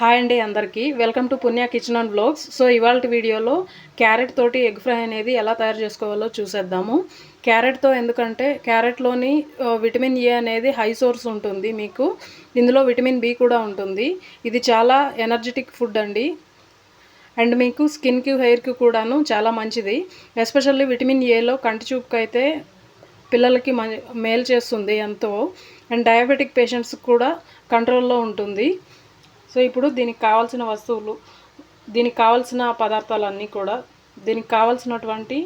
Hi అండి అందరికీ. Welcome to Punya kitchen and blogs. So ఇవాళ వీడియోలో క్యారెట్ తోటి ఎగ్ ఫ్రై అనేది ఎలా తయారు చేసుకోవాలో చూసేద్దాము. క్యారెట్తో ఎందుకంటే క్యారెట్లోని విటమిన్ ఏ అనేది హై సోర్స్ ఉంటుంది మీకు. ఇందులో విటమిన్ బి కూడా ఉంటుంది. ఇది చాలా ఎనర్జెటిక్ ఫుడ్ అండి. అండ్ మీకు స్కిన్కి హెయిర్కి కూడాను చాలా మంచిది. ఎస్పెషల్లీ విటమిన్ ఏలో కంటి చూపుకి అయితే పిల్లలకి మ మేలు చేస్తుంది ఎంతో. అండ్ డయాబెటిక్ పేషెంట్స్ కూడా కంట్రోల్లో ఉంటుంది. సో ఇప్పుడు దీనికి కావాల్సిన వస్తువులు దీనికి కావాల్సిన పదార్థాలన్నీ కూడా దీనికి కావాల్సినటువంటి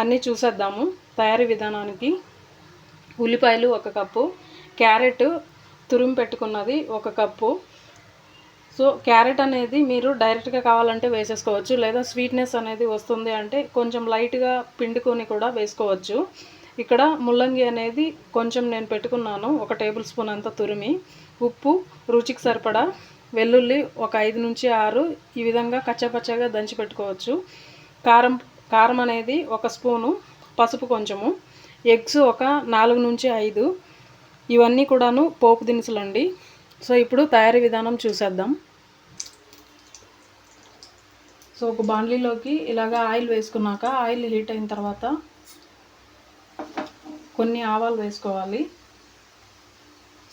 అన్నీ చూసేద్దాము. తయారీ విధానానికి ఉల్లిపాయలు ఒక కప్పు క్యారెట్ తురిమి పెట్టుకున్నది ఒక కప్పు. సో క్యారెట్ అనేది మీరు డైరెక్ట్గా కావాలంటే వేసేసుకోవచ్చు లేదా స్వీట్నెస్ అనేది వస్తుంది అంటే కొంచెం లైట్గా పిండుకొని కూడా వేసుకోవచ్చు. ఇక్కడ ముల్లంగి అనేది కొంచెం నేను పెట్టుకున్నాను ఒక టేబుల్ స్పూన్ అంత తురిమి. ఉప్పు రుచికి సరిపడా వెల్లుల్లి ఒక ఐదు నుంచి ఆరు ఈ విధంగా కచ్చపచ్చగా దంచి పెట్టుకోవచ్చు. కారం కారం అనేది ఒక స్పూను పసుపు కొంచెము ఎగ్స్ ఒక నాలుగు నుంచి ఐదు. ఇవన్నీ కూడాను పోపు దినుసులండి. సో ఇప్పుడు తయారీ విధానం చూసేద్దాం. సో ఒక బాండ్లీలోకి ఇలాగ ఆయిల్ వేసుకున్నాక ఆయిల్ హీట్ అయిన తర్వాత కొన్ని ఆవాలు వేసుకోవాలి.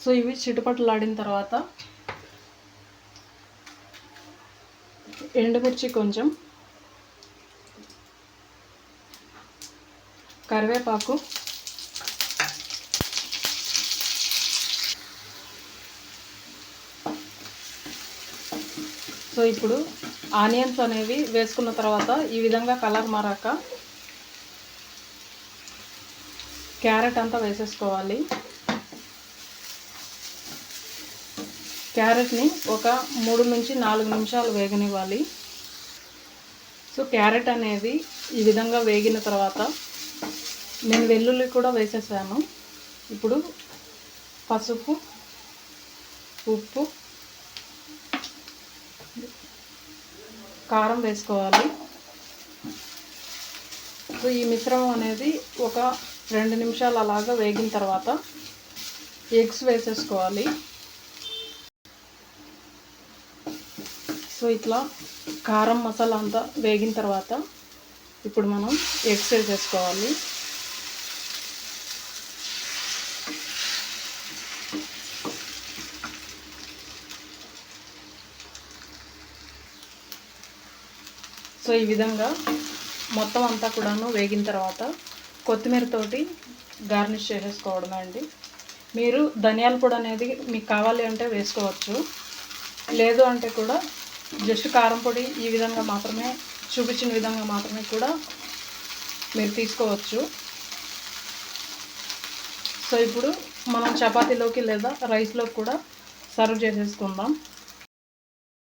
సో ఇవి చిటుపట్లాడిన తర్వాత ఎండుమిర్చి కొంచెం కరివేపాకు సో ఇప్పుడు ఆనియన్స్ అనేవి వేసుకున్న తర్వాత ఈ విధంగా కలర్ మారాక క్యారెట్ అంతా వేసేసుకోవాలి. క్యారెట్ని ఒక మూడు నుంచి నాలుగు నిమిషాలు వేగనివ్వాలి. సో క్యారెట్ అనేది ఈ విధంగా వేగిన తర్వాత నేను వెల్లుల్లి కూడా వేసేసాను. ఇప్పుడు పసుపు ఉప్పు కారం వేసుకోవాలి. సో ఈ మిశ్రమం అనేది ఒక రెండు నిమిషాలు అలాగా వేగిన తర్వాత ఎగ్స్ వేసేసుకోవాలి. సో ఇట్లా కారం మసాలా అంతా వేగిన తర్వాత ఇప్పుడు మనం ఎగ్స్ వేసేసుకోవాలి సో ఈ విధంగా మొత్తం అంతా కూడాను వేగిన తర్వాత కొత్తిమీర తోటి గార్నిష్ చేసేసుకోవడమే అండి. మీరు ధనియాల పొడి అనేది మీకు కావాలి అంటే వేసుకోవచ్చు. లేదు అంటే కూడా జస్ట్ కారం పొడి ఈ విధంగా మాత్రమే చూపించిన విధంగా మాత్రమే కూడా మీరు తీసుకోవచ్చు. సో ఇప్పుడు మనం చపాతీలోకి లేదా రైస్లోకి కూడా సర్వ్ చేసేసుకుందాం.